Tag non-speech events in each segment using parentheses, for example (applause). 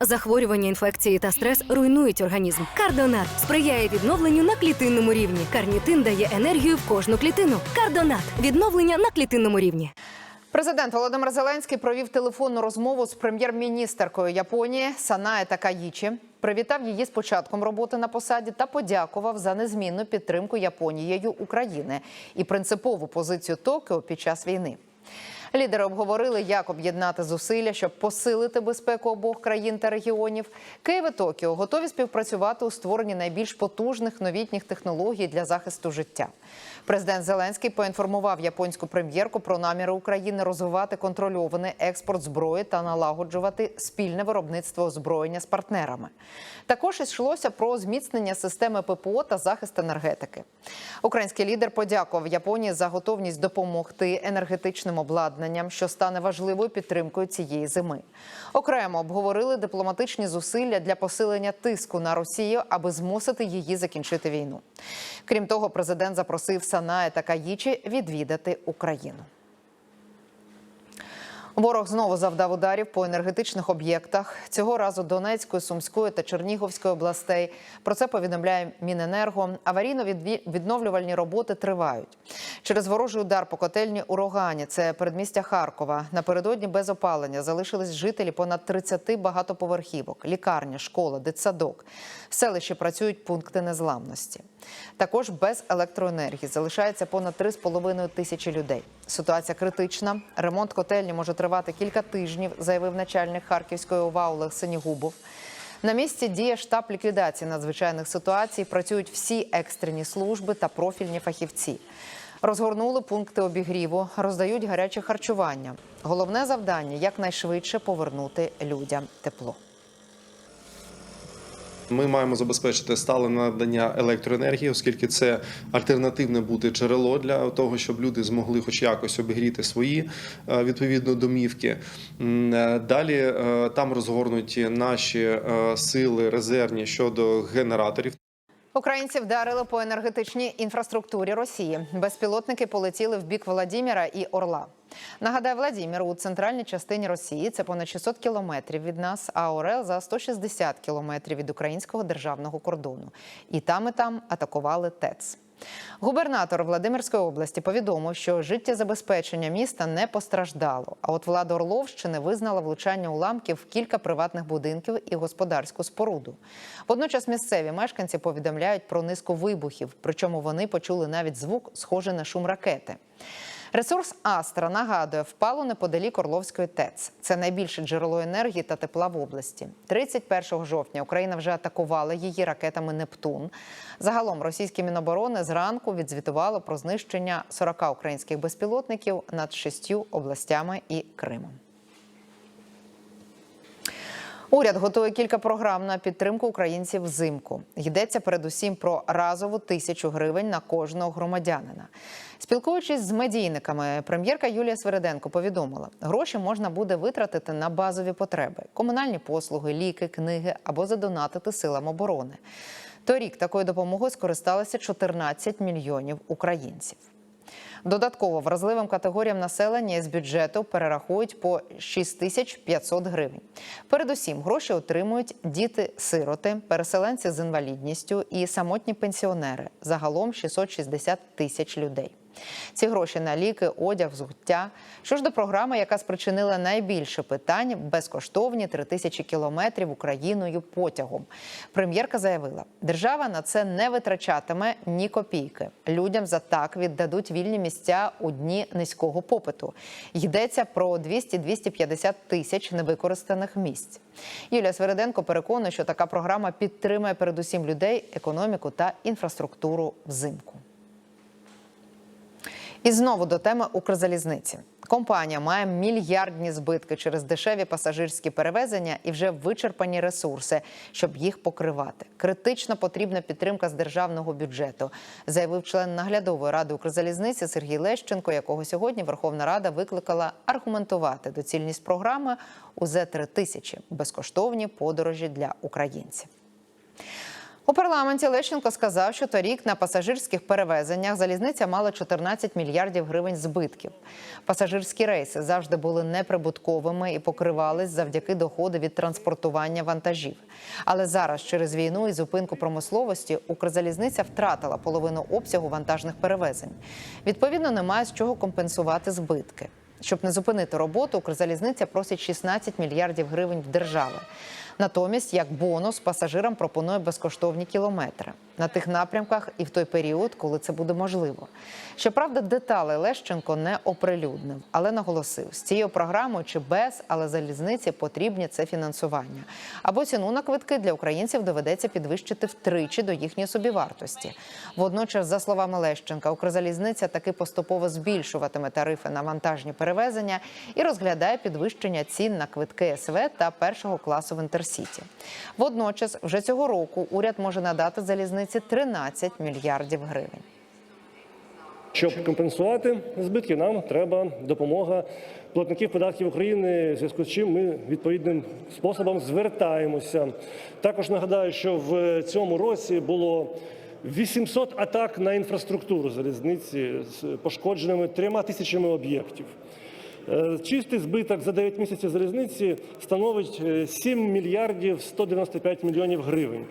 Захворювання, інфекції та стрес руйнують організм. Кардонат сприяє відновленню на клітинному рівні. Карнітин дає енергію в кожну клітину. Кардонат відновлення на клітинному рівні. Президент Володимир Зеленський провів телефонну розмову з прем'єр-міністеркою Японії Санае Такаїчі. Привітав її з початком роботи на посаді та подякував за незмінну підтримку Японією України і принципову позицію Токіо під час війни. Лідери обговорили, як об'єднати зусилля, щоб посилити безпеку обох країн та регіонів. Київ і Токіо готові співпрацювати у створенні найбільш потужних новітніх технологій для захисту життя. Президент Зеленський поінформував японську прем'єрку про наміри України розвивати контрольований експорт зброї та налагоджувати спільне виробництво озброєння з партнерами. Також йшлося про зміцнення системи ППО та захист енергетики. Український лідер подякував Японії за готовність допомогти енергетичним обладнанням, що стане важливою підтримкою цієї зими. Окремо обговорили дипломатичні зусилля для посилення тиску на Росію, аби змусити її закінчити війну. Крім того, президент запросив Санае та Каїчі відвідати Україну. Ворог знову завдав ударів по енергетичних об'єктах. Цього разу Донецької, Сумської та Чернігівської областей. Про це повідомляє Міненерго. Аварійно-відновлювальні роботи тривають. Через ворожий удар по котельні у Рогані, це передмістя Харкова. Напередодні без опалення залишились жителі понад 30 багатоповерхівок, лікарня, школа, дитсадок. В селищі працюють пункти незламності. Також без електроенергії залишається понад 3,5 тисячі людей. Ситуація критична. Ремонт котельні може тривати кілька тижнів, заявив начальник Харківської ОВА Олег Синігубов. На місці діє штаб ліквідації надзвичайних ситуацій. Працюють всі екстрені служби та профільні фахівці. Розгорнули пункти обігріву, роздають гаряче харчування. Головне завдання якнайшвидше повернути людям тепло. Ми маємо забезпечити стале надання електроенергії, оскільки це альтернативне буде джерело для того, щоб люди змогли хоч якось обігріти свої е, відповідно домівки. Е, Далі е, там розгорнуті наші сили резервні щодо генераторів. Українці вдарили по енергетичній інфраструктурі Росії. Безпілотники полетіли в бік Владіміра і Орла. Нагадаю, Владімір у центральній частині Росії це понад 600 кілометрів від нас, а Орел за 160 кілометрів від українського державного кордону. І там, і там атакували ТЕЦ. Губернатор Владимирської області повідомив, що життєзабезпечення міста не постраждало. А от влада Орловщини визнала влучання уламків в кілька приватних будинків і господарську споруду. Водночас місцеві мешканці повідомляють про низку вибухів, причому вони почули навіть звук, схожий на шум ракети. Ресурс Астра нагадує, впало неподалік Орловської ТЕЦ. Це найбільше джерело енергії та тепла в області. 31 жовтня Україна вже атакувала її ракетами Нептун. Загалом російські міноборони зранку відзвітували про знищення 40 українських безпілотників над шістю областями і Кримом. Уряд готує кілька програм на підтримку українців взимку. Йдеться передусім про разову тисячу гривень на кожного громадянина. Спілкуючись з медійниками, прем'єрка Юлія Свереденко повідомила, гроші можна буде витратити на базові потреби: комунальні послуги, ліки, книги або задонатити силам оборони. Торік такою допомогою скористалися 14 мільйонів українців. Додатково вразливим категоріям населення з бюджету перерахують по 6500 гривень. Передусім, гроші отримують діти-сироти, переселенці з інвалідністю і самотні пенсіонери. Загалом 660 тисяч людей. Ці гроші на ліки, одяг, взуття. Що ж до програми, яка спричинила найбільше питань, безкоштовні 3 тисячі кілометрів Україною потягом. Прем'єрка заявила, держава на це не витрачатиме ні копійки. Людям за так віддадуть вільні місця у дні низького попиту. Йдеться про 200-250 тисяч невикористаних місць. Юлія Свереденко переконує, що така програма підтримує передусім людей, економіку та інфраструктуру взимку. І знову до теми Укрзалізниці. Компанія має мільярдні збитки через дешеві пасажирські перевезення і вже вичерпані ресурси, щоб їх покривати. Критично потрібна підтримка з державного бюджету, заявив член наглядової ради Укрзалізниці Сергій Лещенко, якого сьогодні Верховна Рада викликала аргументувати доцільність програми УЗ 3000 безкоштовні подорожі для українців. У парламенті Лещенко сказав, що торік на пасажирських перевезеннях залізниця мала 14 мільярдів гривень збитків. Пасажирські рейси завжди були неприбутковими і покривались завдяки доходу від транспортування вантажів. Але зараз, через війну і зупинку промисловості, Укрзалізниця втратила половину обсягу вантажних перевезень. Відповідно, немає з чого компенсувати збитки. Щоб не зупинити роботу, Укрзалізниця просить 16 мільярдів гривень в держави. Натомість, як бонус, пасажирам пропонує безкоштовні кілометри на тих напрямках і в той період, коли це буде можливо. Щоправда, деталі Лещенко не оприлюднив, але наголосив, з цією програмою чи без, але залізниці потрібні це фінансування. Або ціну на квитки для українців доведеться підвищити втричі до їхньої собівартості. Водночас, за словами Лещенка, Укрзалізниця таки поступово збільшуватиме тарифи на вантажні перевезення і розглядає підвищення цін на квитки СВ та першого класу в інтерсіті. Водночас, вже цього року уряд може надати залізниці 13 мільярдів гривень. Щоб компенсувати збитки, нам треба допомога платників податків України, в зв'язку з чим ми відповідним способом звертаємося. Також нагадаю, що в цьому році було 800 атак на інфраструктуру залізниці з пошкодженими трьома тисячами об'єктів. Е, Чистий збиток за 9 місяців залізниці становить е, 7 мільярдів 195 мільйонів гривень.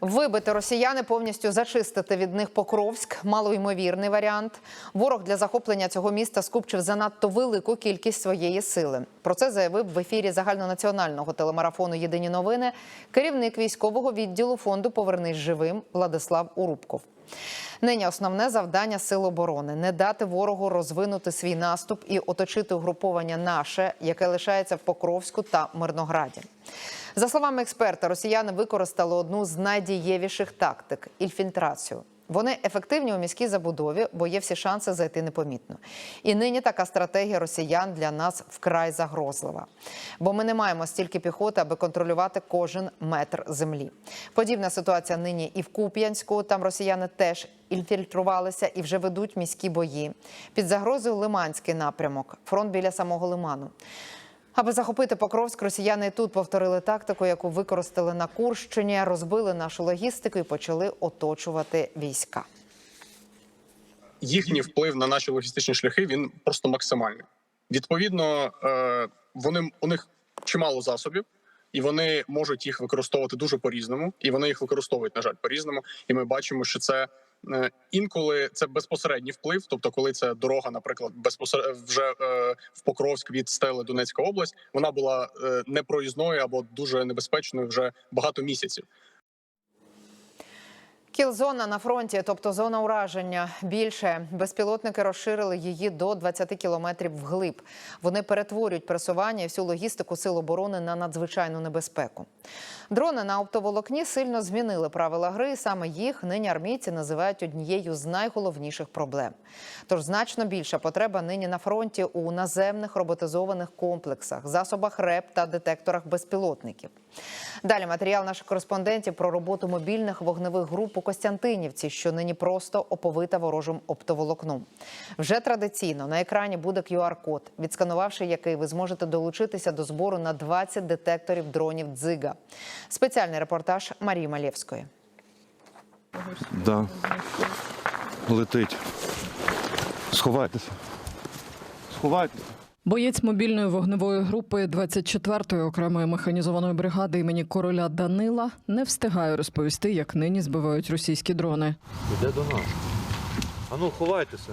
Вибити росіяни повністю зачистити від них Покровськ малоймовірний варіант. Ворог для захоплення цього міста скупчив занадто велику кількість своєї сили. Про це заявив в ефірі загальнонаціонального телемарафону Єдині новини керівник військового відділу фонду Повернись живим Владислав Урубков. Нині основне завдання сил оборони не дати ворогу розвинути свій наступ і оточити угруповання наше, яке лишається в Покровську та Мирнограді. За словами експерта, росіяни використали одну з найдієвіших тактик інфільтрацію. Вони ефективні у міській забудові, бо є всі шанси зайти непомітно. І нині така стратегія росіян для нас вкрай загрозлива. Бо ми не маємо стільки піхоти, аби контролювати кожен метр землі. Подібна ситуація нині і в Куп'янську. Там росіяни теж інфільтрувалися і вже ведуть міські бої. Під загрозою Лиманський напрямок, фронт біля самого Лиману. Аби захопити Покровськ, росіяни тут повторили тактику, яку використали на Курщині, розбили нашу логістику і почали оточувати війська. їхній вплив на наші логістичні шляхи він просто максимальний. Відповідно, е, вони у них чимало засобів, і вони можуть їх використовувати дуже по-різному, і вони їх використовують, на жаль, по-різному. І ми бачимо, що це інколи це безпосередній вплив, тобто, коли це дорога, наприклад, безпосередньо вже е, в Покровськ від стели Донецька область, вона була е, непроїзною або дуже небезпечною вже багато місяців. Кілзона на фронті, тобто зона ураження, більше безпілотники розширили її до 20 кілометрів вглиб. Вони перетворюють пересування і всю логістику сил оборони на надзвичайну небезпеку. Дрони на оптоволокні сильно змінили правила гри. і Саме їх нині армійці називають однією з найголовніших проблем. Тож значно більша потреба нині на фронті у наземних роботизованих комплексах, засобах РЕП та детекторах безпілотників. Далі матеріал наших кореспондентів про роботу мобільних вогневих груп у Костянтинівці, що нині просто оповита ворожим оптоволокном. Вже традиційно на екрані буде QR-код, відсканувавши який ви зможете долучитися до збору на 20 детекторів дронів «Дзига». Спеціальний репортаж Марії Малєвської. Да. Летить. Сховайтеся. Сховайтеся. Боєць мобільної вогневої групи 24-ї окремої механізованої бригади імені короля Данила не встигає розповісти, як нині збивають російські дрони. Іде до нас. Ану, ховайтеся.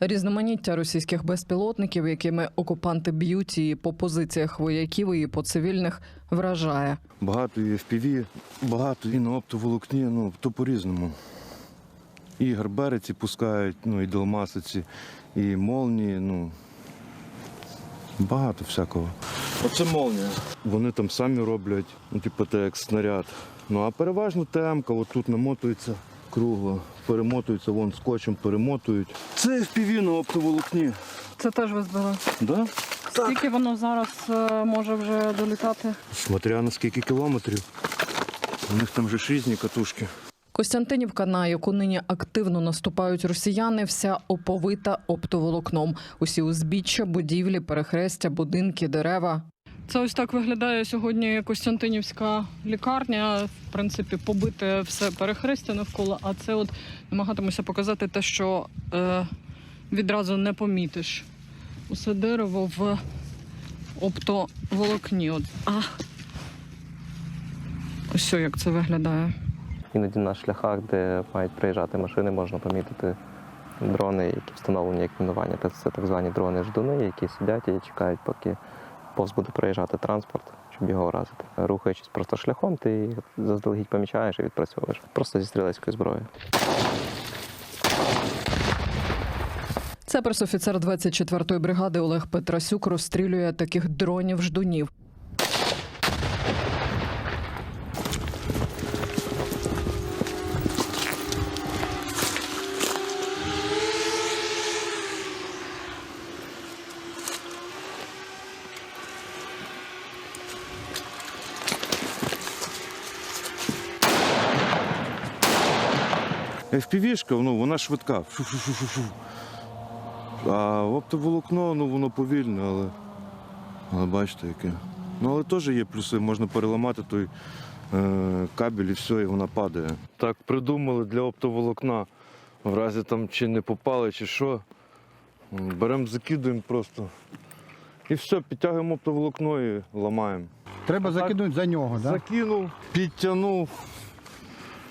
Різноманіття російських безпілотників, якими окупанти б'ють і по позиціях вояків, і по цивільних, вражає. Багато і FPV, багато і на оптоволокні, ну, то по-різному. І гарбериці пускають, ну, і долмасиці, і молнії, ну. Багато всякого. Оце молнія. Вони там самі роблять, ну, типу, те, як снаряд. Ну, а переважно ТМ-ка, отут намотується кругло, перемотується, вон скотчем перемотують. Це FPV на оптоволокні. Це теж ви збили. Да? Скільки воно зараз е, може вже долітати? Смотря на скільки кілометрів. У них там же ж різні катушки. Костянтинівка, на яку нині активно наступають росіяни, вся оповита оптоволокном. Усі узбіччя, будівлі, перехрестя, будинки, дерева. Це ось так виглядає сьогодні Костянтинівська лікарня. В принципі, побите все перехрестя навколо. А це от намагатимуся показати те, що е, відразу не помітиш. Усе дерево в оптоволокні. От. А. Ось як це виглядає. Іноді на шляхах, де мають приїжджати машини, можна помітити дрони, які встановлені як мінування. Це так звані дрони-ждуни, які сидять і чекають, поки повз буде проїжджати транспорт, щоб його вразити. Рухаючись просто шляхом, ти заздалегідь помічаєш і відпрацьовуєш. Просто зі стрілецькою зброєю. Це пресофіцер 24-ї бригади Олег Петрасюк розстрілює таких дронів FPV-шка, ну, вона швидка. Фу-фу-фу-фу-фу. А оптоволокно, ну воно повільне, але, але бачите, яке. Ну, але теж є плюси, можна переламати той е, кабель і все, і вона падає. Так придумали для оптоволокна. В разі там чи не попали, чи що. Беремо, закидуємо просто. І все, підтягуємо оптоволокно і ламаємо. Треба закинути за нього, так? Закинув, підтягнув,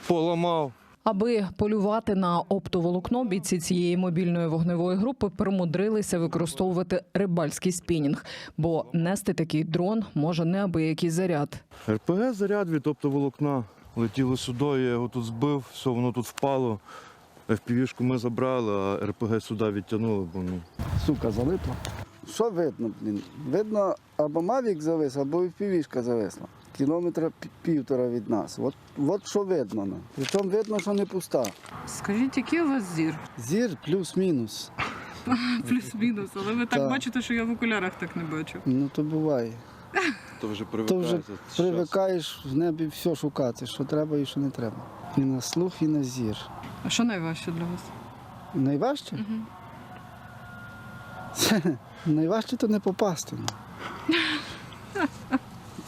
поламав. Аби полювати на оптоволокно, бійці цієї мобільної вогневої групи примудрилися використовувати рибальський спінінг, бо нести такий дрон може неабиякий заряд. РПГ заряд від оптоволокна. Летіло сюди, я його тут збив, все, воно тут впало. FPV-шку ми забрали, а РПГ сюди відтягнули, бо ну. Сука, залипла. Що видно, блін? Видно, або Мавік завис, або і півішка зависла. Кілометра півтора від нас. От, от що видно. нам. Причому видно, що не пуста. Скажіть, який у вас зір? Зір плюс-мінус. (laughs) Плюс-мінус, але ви так Так. бачите, що я в окулярах так не бачу. Ну то буває. То вже То вже привикаєш в небі все шукати, що треба і що не треба. І на слух, і на зір. А що найважче для вас? Найважче? Мгм. (laughs) Найважче то не попасти. (laughs)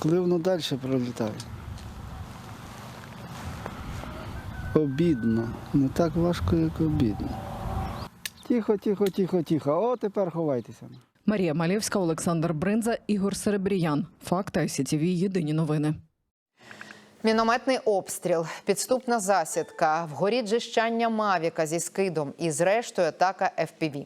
Коли воно далі пролітає. Обідно. Не так важко, як обідно. Тихо, тихо, тихо, тихо. О, тепер ховайтеся. Марія Малєвська, Олександр Бринза, Ігор Серебріян. Факти ICTV. Єдині новини. Мінометний обстріл, підступна засідка, вгорі джищання Мавіка зі скидом і зрештою атака ФПВ.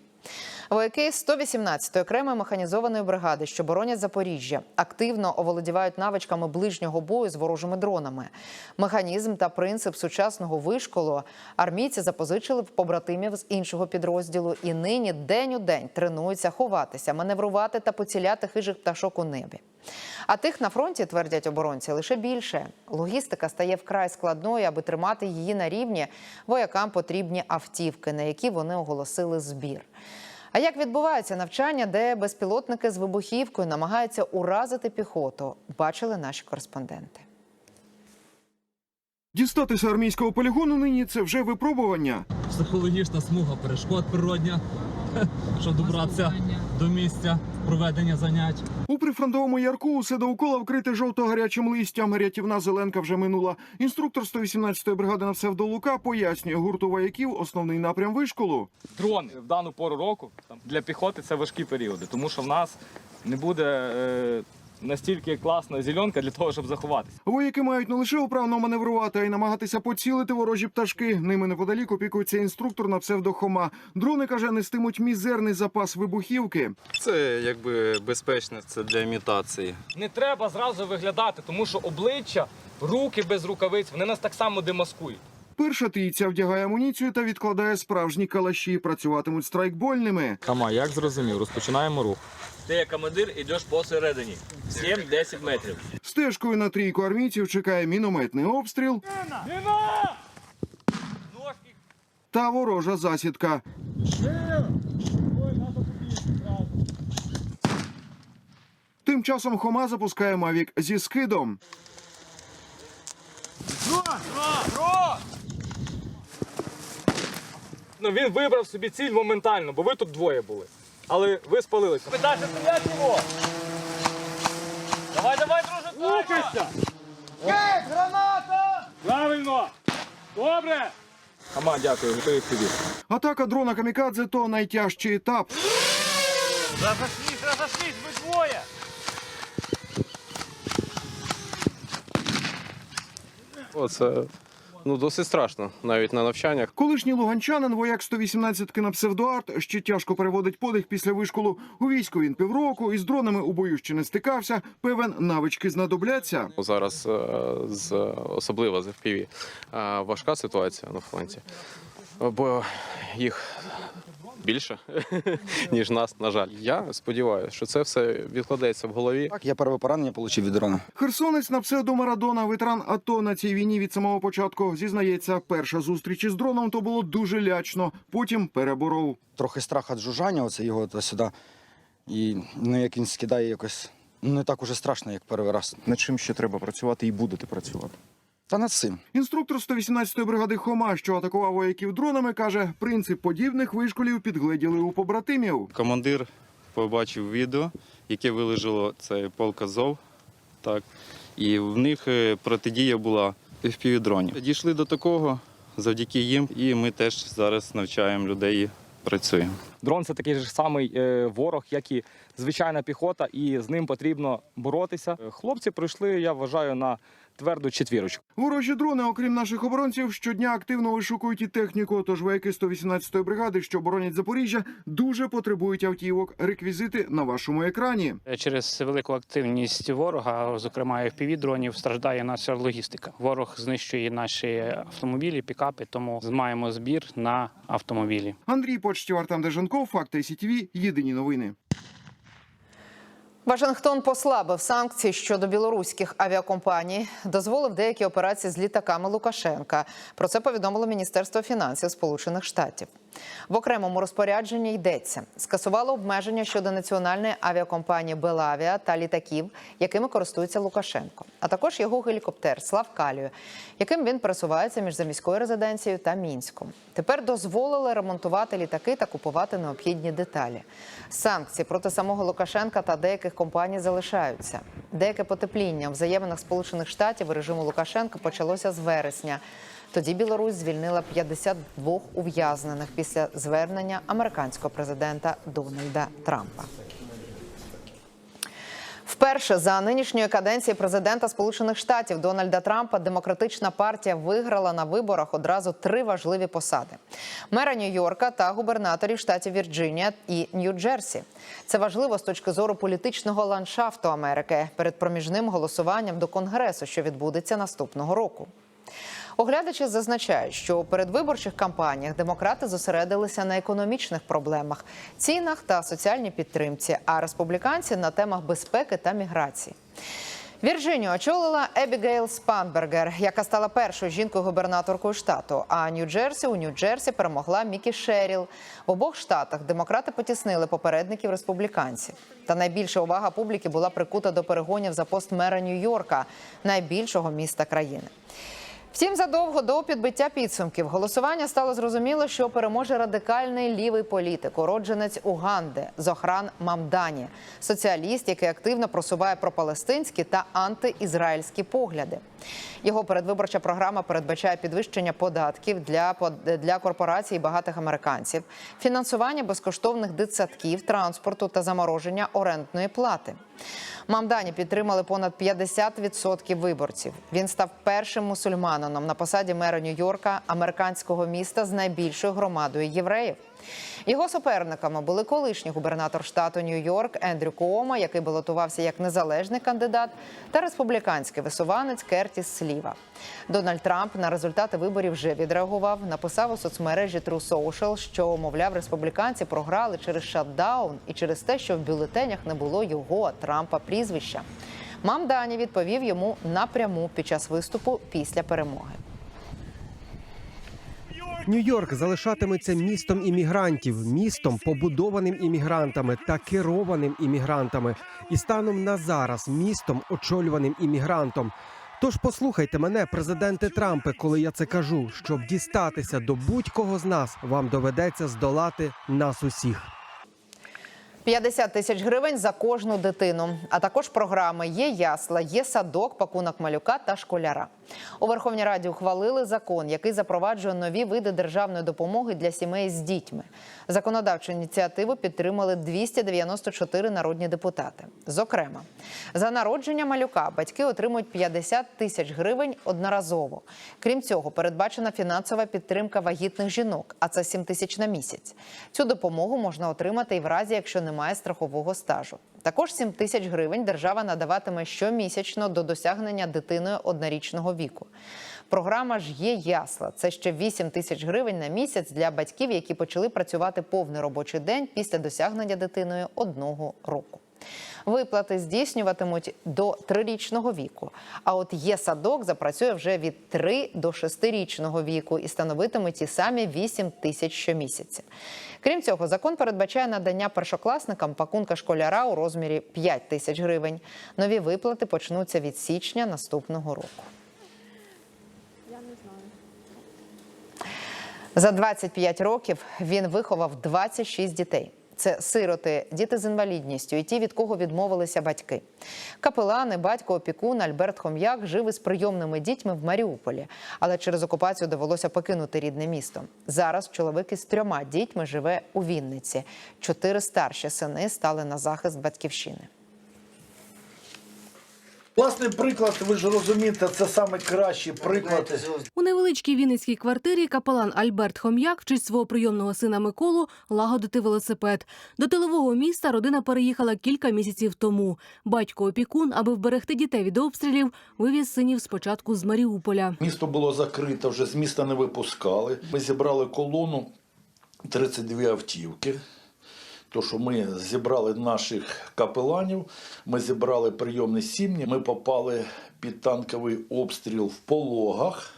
Вояки 118-ї окремої механізованої бригади, що боронять Запоріжжя, активно оволодівають навичками ближнього бою з ворожими дронами. Механізм та принцип сучасного вишколу армійці запозичили в побратимів з іншого підрозділу і нині день у день тренуються ховатися, маневрувати та поціляти хижих пташок у небі. А тих на фронті, твердять оборонці, лише більше. Логістика стає вкрай складною, аби тримати її на рівні. Воякам потрібні автівки, на які вони оголосили збір. А як відбуваються навчання, де безпілотники з вибухівкою намагаються уразити піхоту, бачили наші кореспонденти. Дістатися армійського полігону нині це вже випробування. психологічна смуга перешкод природня, (laughs) щоб добратися до місця проведення занять. У прифронтовому ярку усе довкола вкрите жовто-гарячим листям. Рятівна зеленка вже минула. Інструктор 118-ї бригади на псевдолука пояснює гурту вояків основний напрям вишколу. Дрони в дану пору року там, для піхоти це важкі періоди, тому що в нас не буде е, настільки класна зеленка для того, щоб заховатися. Вояки мають не лише управно маневрувати, а й намагатися поцілити ворожі пташки. Ними неподалік опікується інструктор на псевдохома. Дрони каже, нестимуть мізерний запас вибухівки. Це якби безпечно, це для імітації. Не треба зразу виглядати, тому що обличчя, руки без рукавиць, вони нас так само демаскують. Перша трійця вдягає амуніцію та відкладає справжні калаші. Працюватимуть страйкбольними. Кама, як зрозумів, розпочинаємо рух. Ти як командир йдеш посередині. 7-10 метрів. Стежкою на трійку армійців чекає мінометний обстріл та ворожа засідка. Тим часом Хома запускає Мавік зі скидом. Ну він вибрав собі ціль моментально, бо ви тут двоє були. Але ви спалилися. Ви далі стріляти його! Давай, давай, друже, Рухайся! граната! Правильно! Добре! Ама, дякую, готовий тобі. Атака дрона камікадзе то найтяжчий етап. Розошлись, розошлись, ви двоє! О, це ну, досить страшно, навіть на навчаннях. Колишній луганчанин, вояк 118-ки на псевдоарт, ще тяжко переводить подих після вишколу. У війську він півроку, із дронами у бою ще не стикався. Певен, навички знадобляться. Зараз е, з особливо з FPV е, важка ситуація на фронті, бо їх більше, (laughs) ніж нас, на жаль. Я сподіваюся, що це все відкладеться в голові. Так, я перше поранення отримав від дрона. Херсонець на псевдо Марадона, ветеран АТО на цій війні від самого початку. Зізнається, перша зустріч із дроном то було дуже лячно. Потім переборов. Трохи страх від жужжання, оце його та сюди. І ну, як він скидає якось не так уже страшно, як перший раз. Над чим ще треба працювати і будете працювати? Та над цим. Інструктор 118-ї бригади Хома, що атакував вояків дронами, каже, принцип подібних вишколів підгледіли у побратимів. Командир побачив відео, яке вилежало це полк Азов, так, і в них е, протидія була fpv дронів. Дійшли до такого завдяки їм, і ми теж зараз навчаємо людей і працюємо. Дрон це такий ж самий е, ворог, як і звичайна піхота, і з ним потрібно боротися. Е, Хлопці пройшли, я вважаю, на тверду четвірочку. Ворожі дрони, окрім наших оборонців, щодня активно вишукують і техніку. Тож вояки 118-ї бригади, що боронять Запоріжжя, дуже потребують автівок. Реквізити на вашому екрані. Через велику активність ворога, зокрема fpv дронів, страждає наша логістика. Ворог знищує наші автомобілі, пікапи, тому маємо збір на автомобілі. Андрій Почтів, Артем Деженков, Факти СІТВ, Єдині новини. Вашингтон послабив санкції щодо білоруських авіакомпаній, дозволив деякі операції з літаками Лукашенка. Про це повідомило Міністерство фінансів Сполучених Штатів. В окремому розпорядженні йдеться скасувало обмеження щодо національної авіакомпанії Белавіа та літаків, якими користується Лукашенко, а також його гелікоптер Слав Калію, яким він пересувається між заміською резиденцією та мінськом. Тепер дозволили ремонтувати літаки та купувати необхідні деталі. Санкції проти самого Лукашенка та деяких компаній залишаються. Деяке потепління в взаєминах Сполучених Штатів режиму Лукашенка почалося з вересня. Тоді Білорусь звільнила 52 ув'язнених після звернення американського президента Дональда Трампа. Вперше за нинішньої каденції президента Сполучених Штатів Дональда Трампа демократична партія виграла на виборах одразу три важливі посади: мера Нью-Йорка та губернаторів штатів Вірджинія і Нью-Джерсі. Це важливо з точки зору політичного ландшафту Америки перед проміжним голосуванням до Конгресу, що відбудеться наступного року. Оглядачі зазначають, що у передвиборчих кампаніях демократи зосередилися на економічних проблемах, цінах та соціальній підтримці, а республіканці на темах безпеки та міграції. Вірджинію очолила Ебігейл Спанбергер, яка стала першою жінкою-губернаторкою штату. А Нью-Джерсі у Нью-Джерсі перемогла Мікі Шеріл. В обох штатах демократи потіснили попередників республіканців. Та найбільша увага публіки була прикута до перегонів за пост мера Нью-Йорка, найбільшого міста країни. Втім, задовго до підбиття підсумків голосування стало зрозуміло, що переможе радикальний лівий політик, уродженець Уганди Зохран Мамдані, соціаліст, який активно просуває пропалестинські та антиізраїльські погляди. Його передвиборча програма передбачає підвищення податків для для корпорацій багатих американців, фінансування безкоштовних дитсадків, транспорту та замороження орендної плати. Мамдані підтримали понад 50% виборців. Він став першим мусульманином на посаді мера Нью-Йорка, американського міста з найбільшою громадою євреїв. Його суперниками були колишній губернатор штату Нью-Йорк Ендрю Куома, який балотувався як незалежний кандидат, та республіканський висуванець Кертіс Сліва. Дональд Трамп на результати виборів вже відреагував. Написав у соцмережі True Social, що мовляв, республіканці програли через шатдаун і через те, що в бюлетенях не було його Трампа прізвища. Мам Дані відповів йому напряму під час виступу після перемоги. Нью-Йорк залишатиметься містом іммігрантів, містом, побудованим іммігрантами та керованим іммігрантами, і станом на зараз містом, очолюваним іммігрантом. Тож послухайте мене, президенте Трампе, коли я це кажу, щоб дістатися до будь-кого з нас, вам доведеться здолати нас усіх. 50 тисяч гривень за кожну дитину, а також програми Є ясла, є садок, пакунок малюка та школяра. У Верховній Раді ухвалили закон, який запроваджує нові види державної допомоги для сімей з дітьми. Законодавчу ініціативу підтримали 294 народні депутати. Зокрема, за народження малюка батьки отримують 50 тисяч гривень одноразово. Крім цього, передбачена фінансова підтримка вагітних жінок, а це 7 тисяч на місяць. Цю допомогу можна отримати і в разі, якщо немає страхового стажу. Також 7 тисяч гривень держава надаватиме щомісячно до досягнення дитиною однорічного віку. Програма ж є ясла. Це ще 8 тисяч гривень на місяць для батьків, які почали працювати повний робочий день після досягнення дитиною одного року. Виплати здійснюватимуть до трирічного віку. А от є садок запрацює вже від 3 до 6-річного віку і становитиме ті самі 8 тисяч щомісяця. Крім цього, закон передбачає надання першокласникам пакунка школяра у розмірі 5 тисяч гривень. Нові виплати почнуться від січня наступного року. За 25 років він виховав 26 дітей. Це сироти, діти з інвалідністю і ті, від кого відмовилися батьки. Капелани, батько опікун Альберт Хом'як жив із прийомними дітьми в Маріуполі, але через окупацію довелося покинути рідне місто. Зараз чоловік із трьома дітьми живе у Вінниці. Чотири старші сини стали на захист батьківщини. Власний приклад, ви ж розумієте, це найкращий приклад. У невеличкій вінницькій квартирі капелан Альберт Хом'як вчить свого прийомного сина Миколу лагодити велосипед. До тилового міста родина переїхала кілька місяців тому. Батько опікун, аби вберегти дітей від обстрілів, вивіз синів спочатку з Маріуполя. Місто було закрите, вже з міста не випускали. Ми зібрали колону 32 автівки. То, що ми зібрали наших капеланів, ми зібрали прийомні сім'ї, ми попали під танковий обстріл в пологах.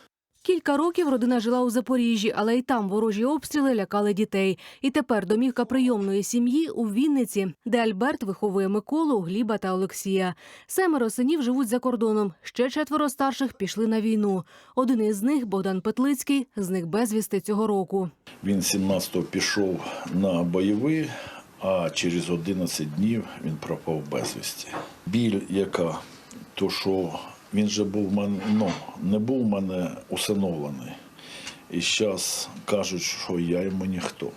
Кілька років родина жила у Запоріжжі, але й там ворожі обстріли лякали дітей. І тепер домівка прийомної сім'ї у Вінниці, де Альберт виховує Миколу, Гліба та Олексія. Семеро синів живуть за кордоном. Ще четверо старших пішли на війну. Один із них Богдан Петлицький, зник безвісти цього року. Він 17-го пішов на бойовий, а через 11 днів він пропав безвісті. Біль, яка, то що він же був в мене, ну, не був в мене усиновлений. І зараз кажуть, що я йому ніхто.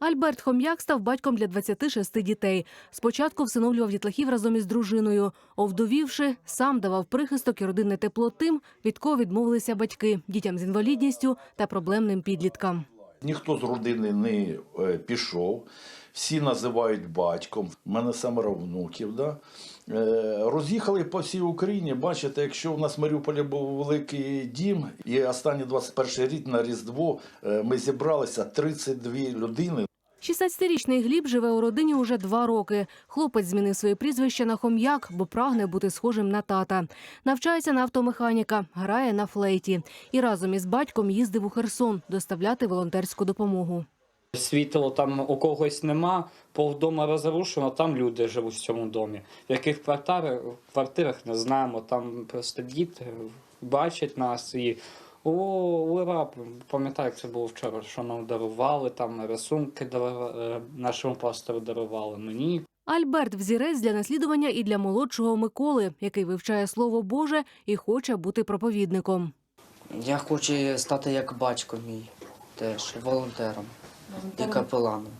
Альберт Хом'як став батьком для 26 дітей. Спочатку всиновлював дітлахів разом із дружиною. Овдовівши, сам давав прихисток і родинне тепло тим, від кого відмовилися батьки дітям з інвалідністю та проблемним підліткам. Ніхто з родини не е, пішов, всі називають батьком. У мене семеро внуків. Да? Е, Роз'їхали по всій Україні. Бачите, якщо у нас в Маріуполі був великий дім, і останній 21 рік на Різдво е, ми зібралися 32 людини. 16-річний Гліб живе у родині уже два роки. Хлопець змінив своє прізвище на хом'як, бо прагне бути схожим на тата. Навчається на автомеханіка, грає на флейті. І разом із батьком їздив у Херсон доставляти волонтерську допомогу. Світло там у когось нема, повдома розрушено, там люди живуть в цьому домі. В яких квартирах, квартирах не знаємо, там просто діти бачать нас і о, ура! Пам'ятаю, як це було вчора, що нам дарували, там рисунки дарували, е, нашому пастору дарували мені. Альберт взірець для наслідування і для молодшого Миколи, який вивчає слово Боже і хоче бути проповідником. Я хочу стати як батько мій, теж волонтером і капеланом.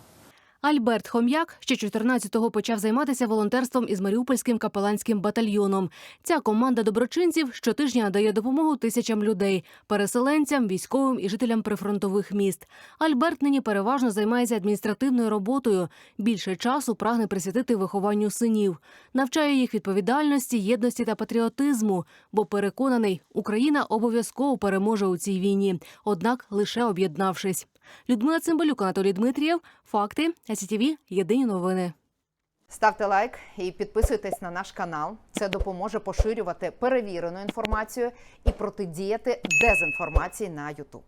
Альберт Хом'як ще 14-го почав займатися волонтерством із Маріупольським капеланським батальйоном. Ця команда доброчинців щотижня надає допомогу тисячам людей, переселенцям, військовим і жителям прифронтових міст. Альберт нині переважно займається адміністративною роботою. Більше часу прагне присвятити вихованню синів, навчає їх відповідальності, єдності та патріотизму. Бо переконаний, Україна обов'язково переможе у цій війні, однак лише об'єднавшись. Людмила Цимбалюк, Анатолій Дмитрієв. Факти. СІТВ. Єдині новини. Ставте лайк і підписуйтесь на наш канал. Це допоможе поширювати перевірену інформацію і протидіяти дезінформації на YouTube.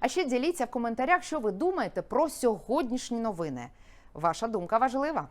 А ще діліться в коментарях, що ви думаєте про сьогоднішні новини. Ваша думка важлива.